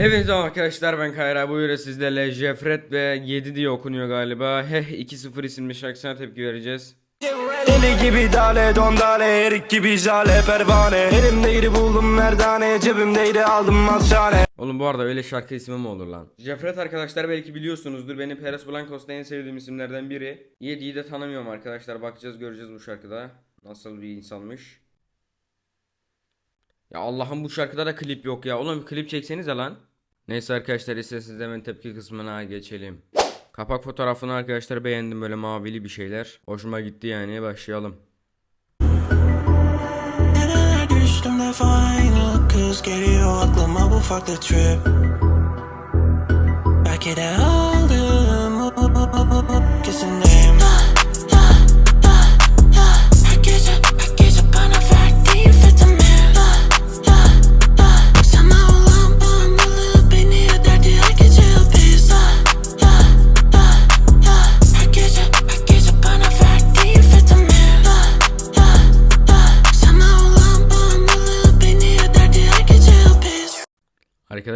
Evet arkadaşlar ben Kayra buyurun sizlerle Jeffret ve 7 diye okunuyor galiba. Heh 2-0 isimli şarkısına tepki vereceğiz. Deli gibi dale dondale erik gibi jale pervane Elimdeydi buldum merdane cebimdeydi aldım malşane Oğlum bu arada öyle şarkı ismi mi olur lan? Jeffret arkadaşlar belki biliyorsunuzdur. Benim Peres Blancos'ta en sevdiğim isimlerden biri. 7'yi de tanımıyorum arkadaşlar. Bakacağız göreceğiz bu şarkıda. Nasıl bir insanmış. Ya Allah'ım bu şarkıda da klip yok ya. Oğlum klip çeksenize lan. Neyse arkadaşlar isterseniz hemen tepki kısmına geçelim. Kapak fotoğrafını arkadaşlar beğendim böyle mavili bir şeyler. Hoşuma gitti yani başlayalım. Belki de aldım Kesinlikle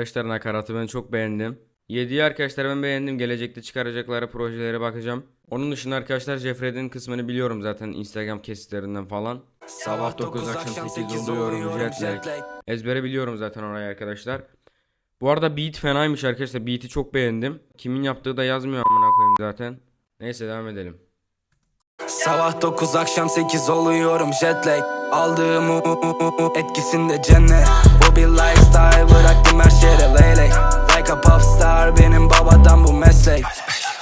Arkadaşlar nakaratı ben çok beğendim. 7'yi arkadaşlar ben beğendim. Gelecekte çıkaracakları projelere bakacağım. Onun dışında arkadaşlar Jeffred'in kısmını biliyorum zaten Instagram kesitlerinden falan. Sabah 9 akşam 8 oluyorum jet lag. Ezbere biliyorum zaten orayı arkadaşlar. Bu arada beat fenaymış arkadaşlar. Beat'i çok beğendim. Kimin yaptığı da yazmıyor amına koyayım zaten. Neyse devam edelim. Sabah 9 akşam 8 oluyorum jet lag Aldığım etkisinde cennet Bir lifestyle bıraktım her şeyde leylek Like a popstar benim babadan bu meslek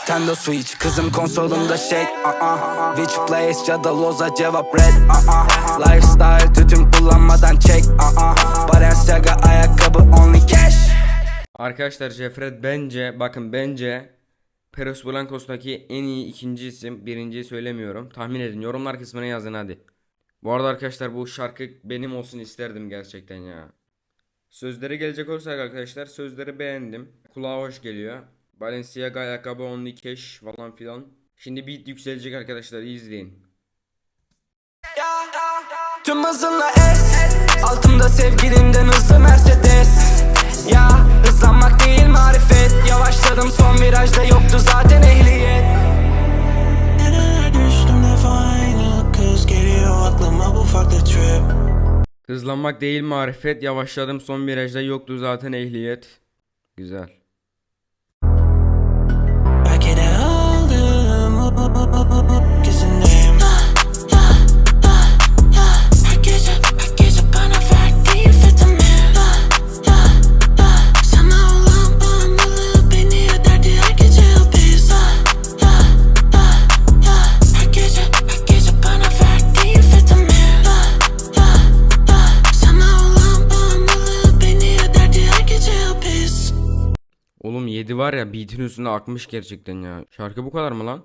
Tendo switch kızım konsolumda shake uh-uh. Which place ya da loza cevap red uh-uh. Lifestyle tütün kullanmadan check uh-uh. Balenciaga ayakkabı only cash Arkadaşlar Jeffred bence bakın bence Peros Blancos'taki en iyi ikinci isim. Birinciyi söylemiyorum. Tahmin edin. Yorumlar kısmına yazın hadi. Bu arada arkadaşlar bu şarkı benim olsun isterdim gerçekten ya. Sözlere gelecek olursak arkadaşlar sözleri beğendim. Kulağa hoş geliyor. Balenciaga ayakkabı only cash falan filan. Şimdi beat yükselecek arkadaşlar izleyin. Tüm hızınla es Altımda sevgilimden hızlı Mercedes Ya hızlanmak değil marifet Yavaşladım son virajda yoktu Hızlanmak değil marifet. Yavaşladım son virajda yoktu zaten ehliyet. Güzel. Belki de Oğlum 7 var ya beat'in üstünde akmış gerçekten ya. Şarkı bu kadar mı lan?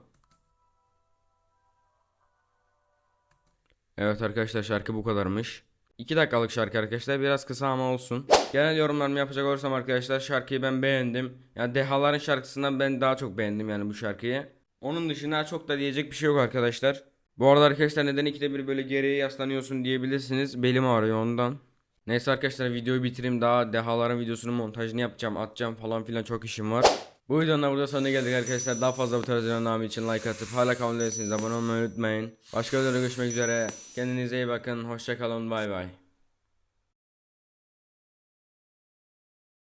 Evet arkadaşlar şarkı bu kadarmış. 2 dakikalık şarkı arkadaşlar biraz kısa ama olsun. Genel yorumlarımı yapacak olursam arkadaşlar şarkıyı ben beğendim. Yani Dehaların şarkısından ben daha çok beğendim yani bu şarkıyı. Onun dışında çok da diyecek bir şey yok arkadaşlar. Bu arada arkadaşlar neden ikide bir böyle geriye yaslanıyorsun diyebilirsiniz. Belim ağrıyor ondan. Neyse arkadaşlar videoyu bitireyim daha dehaların videosunun montajını yapacağım atacağım falan filan çok işim var. Bu videonun da burada sonuna geldik arkadaşlar. Daha fazla bu tarz videoların için like atıp hala kanal değilseniz abone olmayı unutmayın. Başka videoda görüşmek üzere. Kendinize iyi bakın. Hoşçakalın. Bay bay.